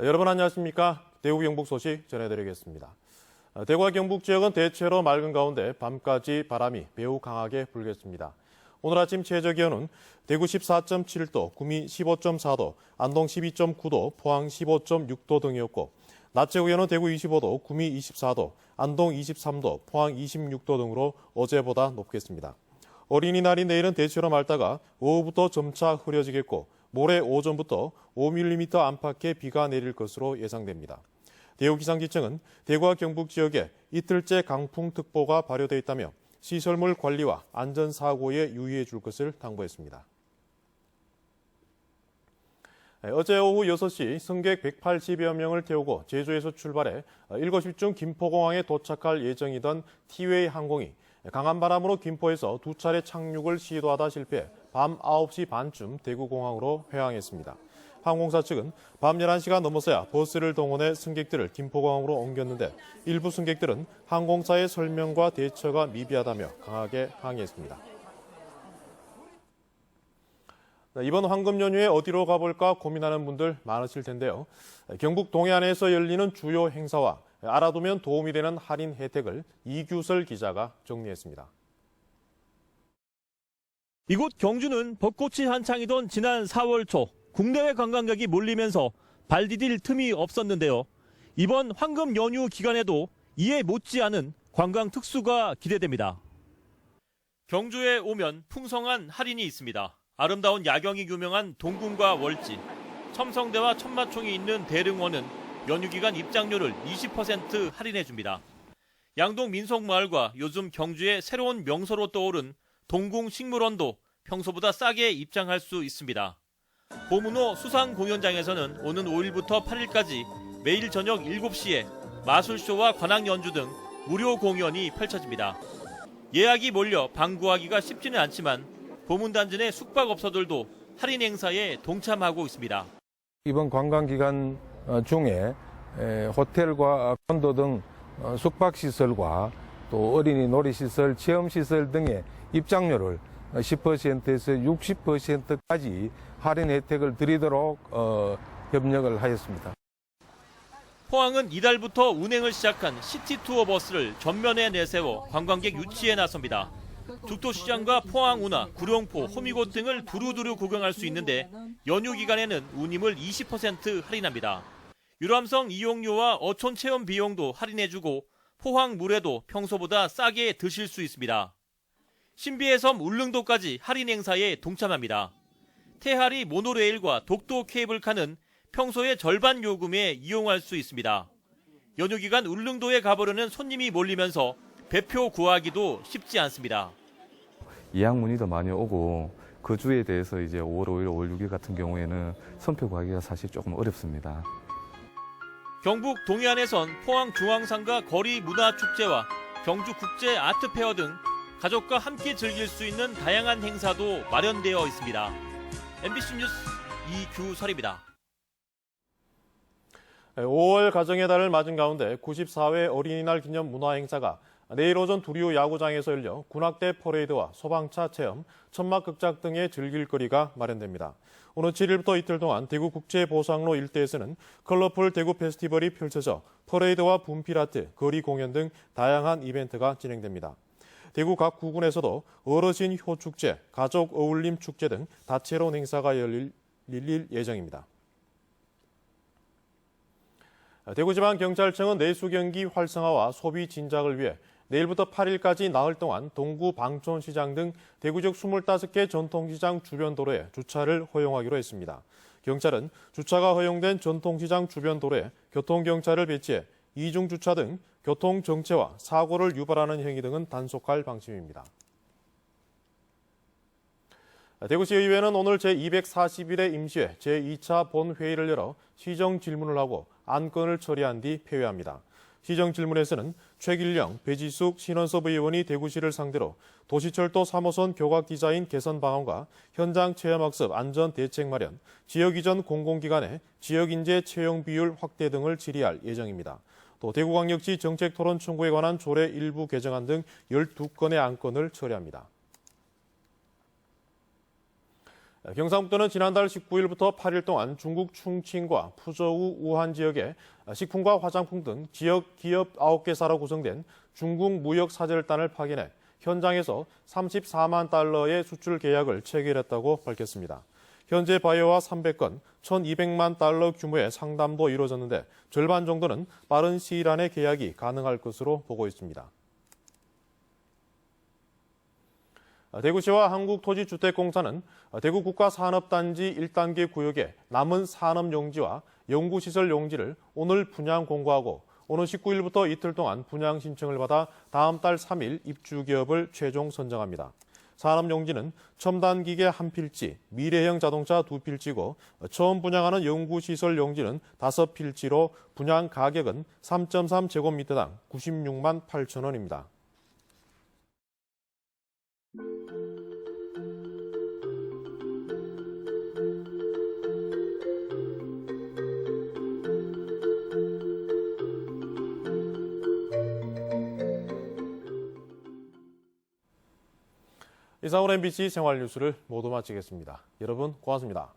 여러분 안녕하십니까? 대구 경북 소식 전해드리겠습니다. 대구와 경북 지역은 대체로 맑은 가운데 밤까지 바람이 매우 강하게 불겠습니다. 오늘 아침 최저 기온은 대구 14.7도, 구미 15.4도, 안동 12.9도, 포항 15.6도 등이었고 낮 최고 기온은 대구 25도, 구미 24도, 안동 23도, 포항 26도 등으로 어제보다 높겠습니다. 어린이날인 내일은 대체로 맑다가 오후부터 점차 흐려지겠고 모레 오전부터 5mm 안팎의 비가 내릴 것으로 예상됩니다. 대구기상지청은 대구와 경북 지역에 이틀째 강풍특보가 발효돼 있다며 시설물 관리와 안전사고에 유의해 줄 것을 당부했습니다. 네, 어제 오후 6시 승객 180여 명을 태우고 제주에서 출발해 7시쯤 김포공항에 도착할 예정이던 티웨이 항공이 강한 바람으로 김포에서 두 차례 착륙을 시도하다 실패 밤 9시 반쯤 대구공항으로 회항했습니다. 항공사 측은 밤 11시가 넘어서야 버스를 동원해 승객들을 김포공항으로 옮겼는데 일부 승객들은 항공사의 설명과 대처가 미비하다며 강하게 항의했습니다. 네, 이번 황금 연휴에 어디로 가볼까 고민하는 분들 많으실 텐데요. 경북 동해안에서 열리는 주요 행사와 알아두면 도움이 되는 할인 혜택을 이규설 기자가 정리했습니다. 이곳 경주는 벚꽃이 한창이던 지난 4월 초 국내외 관광객이 몰리면서 발 디딜 틈이 없었는데요. 이번 황금 연휴 기간에도 이에 못지않은 관광 특수가 기대됩니다. 경주에 오면 풍성한 할인이 있습니다. 아름다운 야경이 유명한 동궁과 월지, 첨성대와 천마총이 있는 대릉원은 연휴 기간 입장료를 20% 할인해 줍니다. 양동 민속마을과 요즘 경주의 새로운 명소로 떠오른 동궁 식물원도 평소보다 싸게 입장할 수 있습니다. 보문호 수상 공연장에서는 오는 5일부터 8일까지 매일 저녁 7시에 마술쇼와 관악 연주 등 무료 공연이 펼쳐집니다. 예약이 몰려 방구하기가 쉽지는 않지만 보문단지 내 숙박업소들도 할인 행사에 동참하고 있습니다. 이번 관광 기간 어, 중에 에, 호텔과 콘도 등 어, 숙박시설과 또 어린이 놀이시설, 체험시설 등의 입장료를 10%에서 60%까지 할인 혜택을 드리도록 어, 협력을 하였습니다. 포항은 이달부터 운행을 시작한 시티투어 버스를 전면에 내세워 관광객 유치에 나섭니다. 죽도시장과 포항 운하, 구룡포, 호미곶 등을 두루두루 구경할 수 있는데 연휴 기간에는 운임을 20% 할인합니다. 유람성 이용료와 어촌 체험 비용도 할인해주고 포항 물에도 평소보다 싸게 드실 수 있습니다. 신비의 섬 울릉도까지 할인 행사에 동참합니다. 태하리 모노레일과 독도 케이블카는 평소의 절반 요금에 이용할 수 있습니다. 연휴 기간 울릉도에 가보려는 손님이 몰리면서 배표 구하기도 쉽지 않습니다. 예약 문의도 많이 오고 그 주에 대해서 이제 5월 5일, 5월 6일 같은 경우에는 선표 구하기가 사실 조금 어렵습니다. 경북 동해안에선 포항 중앙상가 거리 문화축제와 경주 국제 아트페어 등 가족과 함께 즐길 수 있는 다양한 행사도 마련되어 있습니다. MBC 뉴스 이규설입니다. 5월 가정의 달을 맞은 가운데 94회 어린이날 기념 문화 행사가 내일 오전 두리오 야구장에서 열려 군악대 퍼레이드와 소방차 체험, 천막극작 등의 즐길 거리가 마련됩니다. 오늘 7일부터 이틀 동안 대구 국제보상로 일대에서는 컬러풀 대구 페스티벌이 펼쳐져 퍼레이드와 분필아트, 거리 공연 등 다양한 이벤트가 진행됩니다. 대구 각 구군에서도 어르신 효축제, 가족 어울림 축제 등 다채로운 행사가 열릴, 열릴 예정입니다. 대구지방경찰청은 내수 경기 활성화와 소비 진작을 위해 내일부터 8일까지 나흘 동안 동구 방촌시장 등 대구 지역 25개 전통시장 주변 도로에 주차를 허용하기로 했습니다. 경찰은 주차가 허용된 전통시장 주변 도로에 교통경찰을 배치해 이중 주차 등 교통 정체와 사고를 유발하는 행위 등은 단속할 방침입니다. 대구시의회는 오늘 제241회 임시회 제2차 본회의를 열어 시정 질문을 하고 안건을 처리한 뒤 폐회합니다. 시정 질문에서는 최길령, 배지숙, 신원섭 의원이 대구시를 상대로 도시철도 3호선 교각 디자인 개선 방안과 현장 체험학습 안전 대책 마련, 지역 이전 공공기관의 지역 인재 채용 비율 확대 등을 질의할 예정입니다. 또 대구광역시 정책 토론 청구에 관한 조례 일부 개정안 등 12건의 안건을 처리합니다. 경상북도는 지난달 19일부터 8일 동안 중국 충칭과 푸저우 우한 지역에 식품과 화장품 등 지역 기업 9개사로 구성된 중국 무역 사절단을 파견해 현장에서 34만 달러의 수출 계약을 체결했다고 밝혔습니다. 현재 바이오와 300건, 1,200만 달러 규모의 상담도 이루어졌는데 절반 정도는 빠른 시일 안에 계약이 가능할 것으로 보고 있습니다. 대구시와 한국토지주택공사는 대구 국가산업단지 1단계 구역의 남은 산업용지와 연구시설 용지를 오늘 분양 공고하고 오는 19일부터 이틀 동안 분양 신청을 받아 다음 달 3일 입주 기업을 최종 선정합니다. 산업용지는 첨단 기계 한 필지, 미래형 자동차 두 필지고 처음 분양하는 연구시설 용지는 다섯 필지로 분양 가격은 3.3제곱미터당 96만 8천 원입니다. 이상으로 MBC 생활 뉴스를 모두 마치겠습니다. 여러분 고맙습니다.